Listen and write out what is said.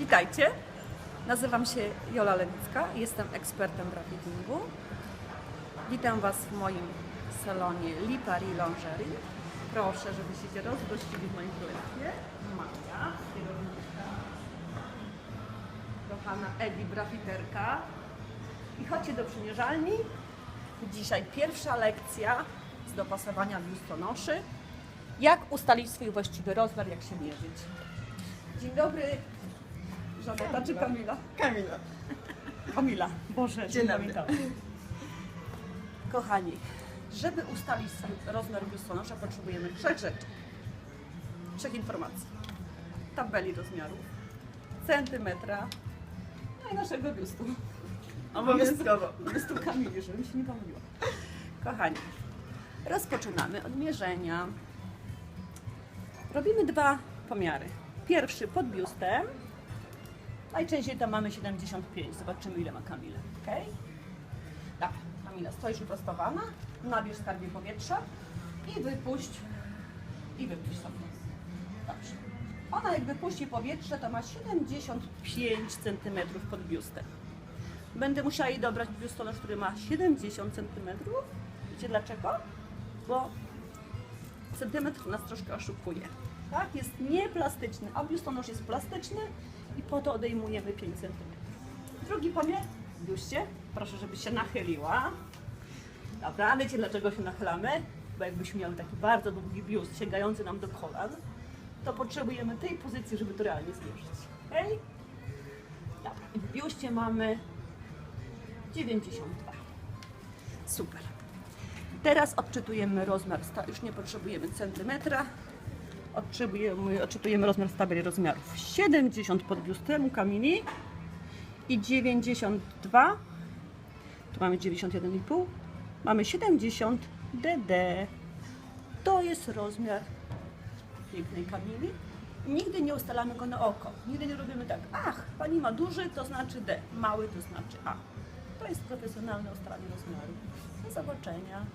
Witajcie. Nazywam się Jola Lewicka, jestem ekspertem brafittingu. Witam Was w moim salonie Lipari Lingerie. Proszę, żebyście się rozgościli w moim królestwie. Maja, kierowniczka, kochana Edi Brafiterka. I chodźcie do przymierzalni. Dzisiaj pierwsza lekcja z dopasowania biustonoszy. Jak ustalić swój właściwy rozmiar, jak się mierzyć. Dzień dobry, Żaneta czy Kamila? Kamila. Kamila, Boże, Dzień dobry. Kochani, żeby ustalić rozmiar biustonosza potrzebujemy trzech rzeczy. Trzech informacji. Tabeli rozmiarów, centymetra, no i naszego biustu. Obowiązkowo. Biustu Kamili, żebym się nie pomyliła. Kochani, rozpoczynamy od mierzenia. Robimy dwa pomiary. Pierwszy pod biustem. Najczęściej tam mamy 75. Zobaczymy ile ma Kamila. Ok? Dobra, Kamila, stoisz wyprostowana, nabierz skarbie powietrza i wypuść. I wypuść sobie. Dobrze. Ona jak wypuści powietrze, to ma 75 cm pod biustem. Będę musiała jej dobrać biustonosz, który ma 70 cm. Wiecie dlaczego? Bo centymetr nas troszkę oszukuje. Tak? Jest nieplastyczny, a biustonosz jest plastyczny i po to odejmujemy 5 cm. Drugi pomiar, biuście, proszę, żebyś się nachyliła. Dobra, wiecie dlaczego się nachylamy? Bo jakbyśmy miały taki bardzo długi biust sięgający nam do kolan, to potrzebujemy tej pozycji, żeby to realnie zmierzyć. Okay? Dobra, i w biuście mamy 92. Super. Teraz odczytujemy rozmiar, już nie potrzebujemy centymetra. Odczytujemy, odczytujemy rozmiar z tabeli rozmiarów. 70 pod biustem u Kamili i 92. Tu mamy 91,5. Mamy 70 DD. To jest rozmiar pięknej Kamili. Nigdy nie ustalamy go na oko. Nigdy nie robimy tak. Ach, pani ma duży, to znaczy D. Mały to znaczy A. To jest profesjonalne ustalanie rozmiaru. Do zobaczenia.